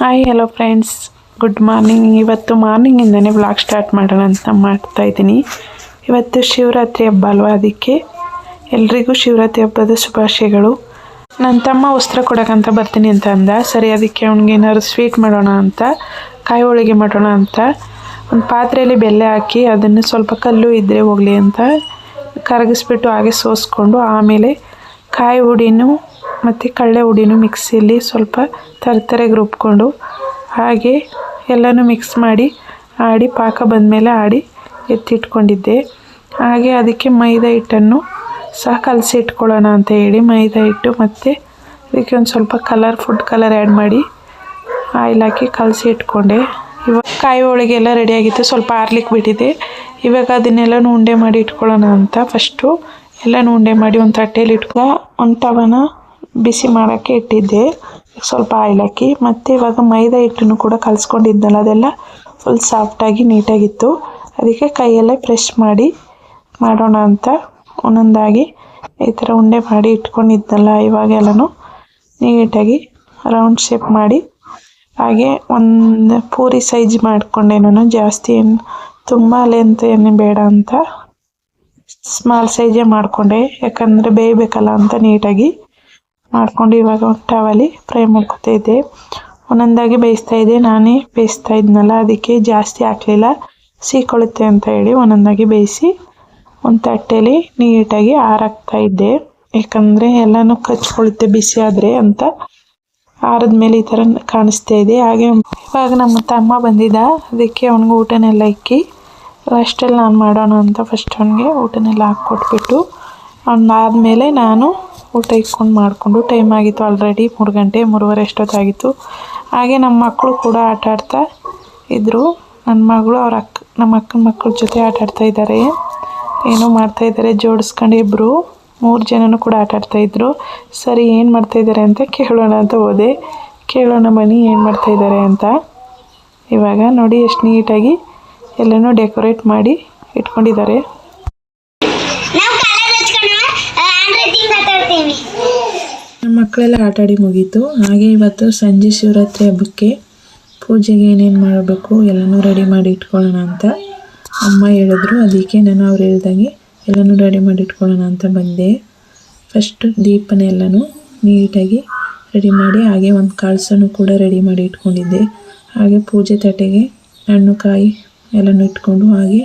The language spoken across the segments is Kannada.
Hi hello friends good morning ಇವತ್ತು ಮಾರ್ನಿಂಗಿಂದನೇ ಬ್ಲಾಗ್ ಸ್ಟಾರ್ಟ್ ಮಾಡೋಣ ಅಂತ ಮಾಡ್ತಾ ಇದ್ದೀನಿ. ಇವತ್ತು ಶಿವರಾತ್ರಿ ಹಬ್ಬ ಅಲ್ವಾ ಅದಕ್ಕೆ? ಎಲ್ರಿಗೂ ಶಿವರಾತ್ರಿ ಹಬ್ಬದ ಶುಭಾಶಯಗಳು. ನನ್ನ ತಮ್ಮ ವಸ್ತ್ರ ಕೊಡೋಕ್ಕಂತ ಬರ್ತೀನಿ ಅಂತ ಅಂದ. ಸರಿ, ಅದಕ್ಕೆ ಅವ್ನಿಗೆ ಏನಾದ್ರು ಸ್ವೀಟ್ ಮಾಡೋಣ ಅಂತ, ಕಾಯಿ ಹೋಳಿಗೆ ಮಾಡೋಣ ಅಂತ. ಒಂದು ಪಾತ್ರೆಯಲ್ಲಿ ಬೆಲ್ಲ ಹಾಕಿ ಅದನ್ನು ಸ್ವಲ್ಪ ಕಲ್ಲು ಇದ್ದರೆ ಹೋಗಲಿ ಅಂತ ಕರಗಿಸ್ಬಿಟ್ಟು ಹಾಗೆ ಸೋಸ್ಕೊಂಡು ಆಮೇಲೆ ಕಾಯಿ ಹುಡಿನೂ ಮತ್ತು ಕಡಲೆ ಹುಡಿನೂ ಮಿಕ್ಸಿಯಲ್ಲಿ ಸ್ವಲ್ಪ ತರ್ತರೆಗೆ ರುಬ್ಕೊಂಡು, ಹಾಗೆ ಎಲ್ಲನೂ ಮಿಕ್ಸ್ ಮಾಡಿ, ಆಡಿ ಪಾಕ ಬಂದಮೇಲೆ ಆಡಿ ಎತ್ತಿಟ್ಕೊಂಡಿದ್ದೆ. ಹಾಗೆ ಅದಕ್ಕೆ ಮೈದಾ ಹಿಟ್ಟನ್ನು ಸಹ ಕಲಸಿ ಇಟ್ಕೊಳ್ಳೋಣ ಅಂತ ಹೇಳಿ ಮೈದಾ ಹಿಟ್ಟು ಮತ್ತು ಅದಕ್ಕೆ ಒಂದು ಸ್ವಲ್ಪ ಕಲರ್ ಫುಡ್ ಕಲರ್ ಆ್ಯಡ್ ಮಾಡಿ ಆಯಿಲ್ ಹಾಕಿ ಕಲಸಿ ಇಟ್ಕೊಂಡೆ. ಇವಾಗ ಕಾಯಿ ಹೋಳಿಗೆ ಎಲ್ಲ ರೆಡಿಯಾಗಿತ್ತು ಸ್ವಲ್ಪ ಆರ್ಲಿಕ್ಕೆ ಬಿಟ್ಟಿದೆ. ಇವಾಗ ಅದನ್ನೆಲ್ಲನೂ ಉಂಡೆ ಮಾಡಿ ಇಟ್ಕೊಳ್ಳೋಣ ಅಂತ ಫಸ್ಟು ಎಲ್ಲನೂ ಉಂಡೆ ಮಾಡಿ ಒಂದು ತಟ್ಟೆಯಲ್ಲಿ ಇಟ್ಕೊ ಒಂದು ಟವನ ಬಿಸಿ ಮಾಡೋಕ್ಕೆ ಇಟ್ಟಿದ್ದೆ. ಸ್ವಲ್ಪ ಆಯಿಲ್ ಹಾಕಿ, ಮತ್ತು ಇವಾಗ ಮೈದಾ ಹಿಟ್ಟನ್ನು ಕೂಡ ಕಲಿಸ್ಕೊಂಡಿದ್ದಲ್ಲ, ಅದೆಲ್ಲ ಫುಲ್ ಸಾಫ್ಟಾಗಿ ನೀಟಾಗಿತ್ತು. ಅದಕ್ಕೆ ಕೈಯಲ್ಲೇ ಫ್ರೆಶ್ ಮಾಡಿ ಮಾಡೋಣ ಅಂತ ಒಂದೊಂದಾಗಿ ಈ ಥರ ಉಂಡೆ ಮಾಡಿ ಇಟ್ಕೊಂಡಿದ್ದಲ್ಲ ಇವಾಗೆಲ್ಲನೂ ನೀಟಾಗಿ ರೌಂಡ್ ಶೇಪ್ ಮಾಡಿ. ಹಾಗೆ ಒಂದು ಪೂರಿ ಸೈಜ್ ಮಾಡಿಕೊಂಡೆ ನಾನು, ಜಾಸ್ತಿ ಏನು, ತುಂಬ ಲೆಂತ್ ಏನು ಬೇಡ ಅಂತ. ಸ್ಮಾಲ್ ಸೈಜೇ ಮಾಡಿಕೊಂಡೆ, ಯಾಕಂದರೆ ಬೇಯಬೇಕಲ್ಲ ಅಂತ ನೀಟಾಗಿ. ಮಾಡಿಕೊಂಡು ಇವಾಗ ಒಂದು ಟವಲಿ ಫ್ರೈ ಮಾಡ್ಕೊತಾ ಇದ್ದೆ. ಒಂದೊಂದಾಗಿ ಬೇಯಿಸ್ತಾ ಇದ್ದೆ. ನಾನೇ ಬೇಯಿಸ್ತಾ ಇದ್ನಲ್ಲ, ಅದಕ್ಕೆ ಜಾಸ್ತಿ ಹಾಕಲಿಲ್ಲ. ಸೀಕೊಳುತ್ತೆ ಅಂತ ಹೇಳಿ ಒಂದೊಂದಾಗಿ ಬೇಯಿಸಿ ಒಂದು ತಟ್ಟೆಲಿ ನೀಟಾಗಿ ಆರಾಕ್ತಾ ಇದ್ದೆ. ಯಾಕಂದರೆ ಎಲ್ಲನೂ ಕಚ್ಕೊಳುತ್ತೆ ಬಿಸಿ ಆದರೆ ಅಂತ ಆರದ ಮೇಲೆ ಈ ಥರ ಕಾಣಿಸ್ತಾ ಇದೆ. ಹಾಗೆ ಇವಾಗ ನಮ್ಮ ತಮ್ಮ ಬಂದಿದ್ದ. ಅದಕ್ಕೆ ಅವನಿಗೆ ಊಟನೆಲ್ಲ ಇಕ್ಕಿ ಲಾಸ್ಟಲ್ಲಿ ನಾನು ಮಾಡೋಣ ಅಂತ ಫಸ್ಟ್ ಅವನಿಗೆ ಊಟನೆಲ್ಲ ಹಾಕ್ಕೊಟ್ಬಿಟ್ಟು, ಅವ್ನು ಆದಮೇಲೆ ನಾನು ಊಟ ಇಟ್ಕೊಂಡು ಮಾಡಿಕೊಂಡು ಟೈಮ್ ಆಗಿತ್ತು ಆಲ್ರೆಡಿ ಮೂರು ಗಂಟೆ, ಮೂರುವರೆ ಅಷ್ಟೊತ್ತಾಗಿತ್ತು ಹಾಗೆ ನಮ್ಮ ಮಕ್ಕಳು ಕೂಡ ಆಟ ಆಡ್ತಾ ಇದ್ದರು ನನ್ನ ಮಗಳು, ಅವ್ರ ಅಕ್ಕ ನಮ್ಮ ಅಕ್ಕನ ಮಕ್ಕಳ ಜೊತೆ ಆಟ ಆಡ್ತಾ ಇದ್ದಾರೆ ಏನೋ ಮಾಡ್ತಾ ಇದ್ದಾರೆ ಜೋಡಿಸ್ಕೊಂಡು ಇಬ್ಬರು ಮೂರು ಜನನೂ ಕೂಡ ಆಟ ಆಡ್ತಾ ಇದ್ರು. ಸರಿ, ಏನು ಮಾಡ್ತಾ ಇದ್ದಾರೆ ಅಂತ ಕೇಳೋಣ ಅಂತ ಹೋದೆ. ಕೇಳೋಣ ಮನಿ ಏನು ಮಾಡ್ತಾ ಇದ್ದಾರೆ ಅಂತ. ಇವಾಗ ನೋಡಿ, ಎಷ್ಟು ನೀಟಾಗಿ ಎಲ್ಲನೂ ಡೆಕೋರೇಟ್ ಮಾಡಿ ಇಟ್ಕೊಂಡಿದ್ದಾರೆ ನಾವು ಕಲರ್ ಹಚ್ಕೊಂಡು ಹ್ಯಾಂಡ್ ರೈಟಿಂಗ್ ಮಾತಾಡ್ತೀವಿ ನಮ್ಮ ಮಕ್ಕಳೆಲ್ಲ ಆಟ ಆಡಿ ಮುಗೀತು. ಹಾಗೆ ಇವತ್ತು ಸಂಜೆ ಶಿವರಾತ್ರಿ ಹಬ್ಬಕ್ಕೆ ಪೂಜೆಗೆ ಏನೇನು ಮಾಡಬೇಕು ಎಲ್ಲನೂ ರೆಡಿ ಮಾಡಿ ಇಟ್ಕೊಳ್ಳೋಣ ಅಂತ ಅಮ್ಮ ಹೇಳಿದ್ರು. ಅದಕ್ಕೆ ನಾನು ಅವ್ರು ಹೇಳ್ದಾಗೆ ಎಲ್ಲನೂ ರೆಡಿ ಮಾಡಿ ಇಟ್ಕೊಳ್ಳೋಣ ಅಂತ ಬಂದೆ. ಫಸ್ಟ್ ದೀಪನ ಎಲ್ಲನೂ ನೀಟಾಗಿ ರೆಡಿ ಮಾಡಿ, ಹಾಗೆ ಒಂದು ಕಾಳ್ಸನ್ನು ಕೂಡ ರೆಡಿ ಮಾಡಿ ಇಟ್ಕೊಂಡಿದ್ದೆ. ಹಾಗೆ ಪೂಜೆ ತಟ್ಟೆಗೆ ಹಣ್ಣು ಕಾಯಿ ಎಲ್ಲನೂ ಇಟ್ಕೊಂಡು, ಹಾಗೆ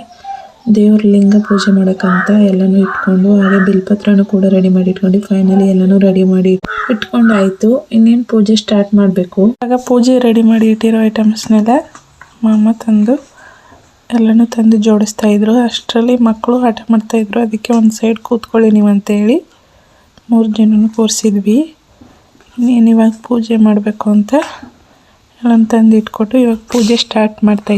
ದೇವ್ರ ಲಿಂಗ ಪೂಜೆ ಮಾಡೋಕ್ಕಂತ ಎಲ್ಲನೂ ಇಟ್ಕೊಂಡು, ಹಾಗೆ ಬಿಲ್ಪತ್ರನು ಕೂಡ ರೆಡಿ ಮಾಡಿ ಇಟ್ಕೊಂಡು ಫೈನಲಿ ಎಲ್ಲನೂ ರೆಡಿ ಮಾಡಿ ಇಟ್ಕೊಂಡಾಯ್ತು. ಇನ್ನೇನು ಪೂಜೆ ಸ್ಟಾರ್ಟ್ ಮಾಡಬೇಕು? ಆಗ ಪೂಜೆ ರೆಡಿ ಮಾಡಿ ಇಟ್ಟಿರೋ ಐಟಮ್ಸ್ನೆಲ್ಲ ಮಾಮ ತಂದು, ಎಲ್ಲನೂ ತಂದು ಜೋಡಿಸ್ತಾ ಇದ್ರು. ಅಷ್ಟರಲ್ಲಿ ಮಕ್ಕಳು ಆಟ ಮಾಡ್ತಾ ಇದ್ರು. ಅದಕ್ಕೆ ಒಂದು ಸೈಡ್ ಕೂತ್ಕೊಳ್ಳಿ ನೀವು ಅಂತೇಳಿ ಮೂರು ಜನನೂ ಕೂರಿಸಿದ್ವಿ. ಇನ್ನೇನು ಇವಾಗ ಪೂಜೆ ಮಾಡಬೇಕು ಅಂತ ಎಲ್ಲ ತಂದು ಇಟ್ಕೊಟ್ಟು ಇವಾಗ ಪೂಜೆ ಸ್ಟಾರ್ಟ್ ಮಾಡ್ತಾ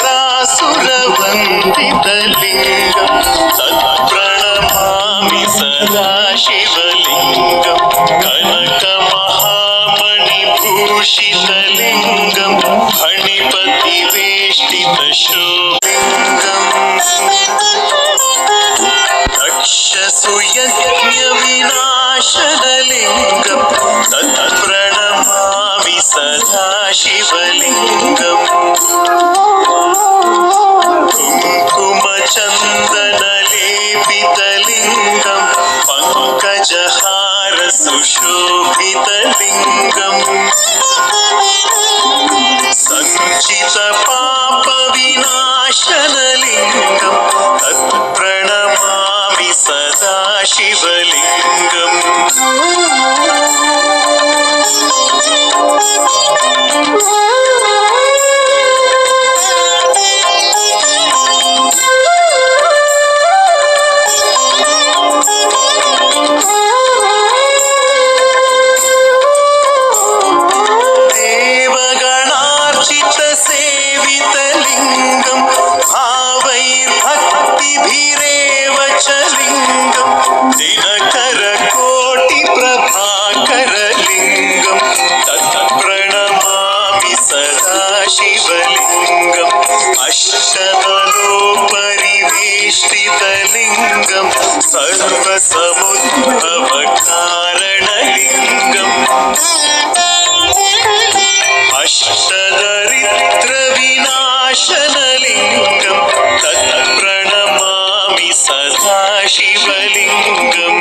சதாசுரவந்திதலிங்கம் சத்பிரணமாமி சதாசிவலிங்கம். கனக மகாமணிபூஷிதலிங்கம் மணிபதி வேஷ்டித सुशोभितलिङ्गम् സർവസമുദ്ഭവ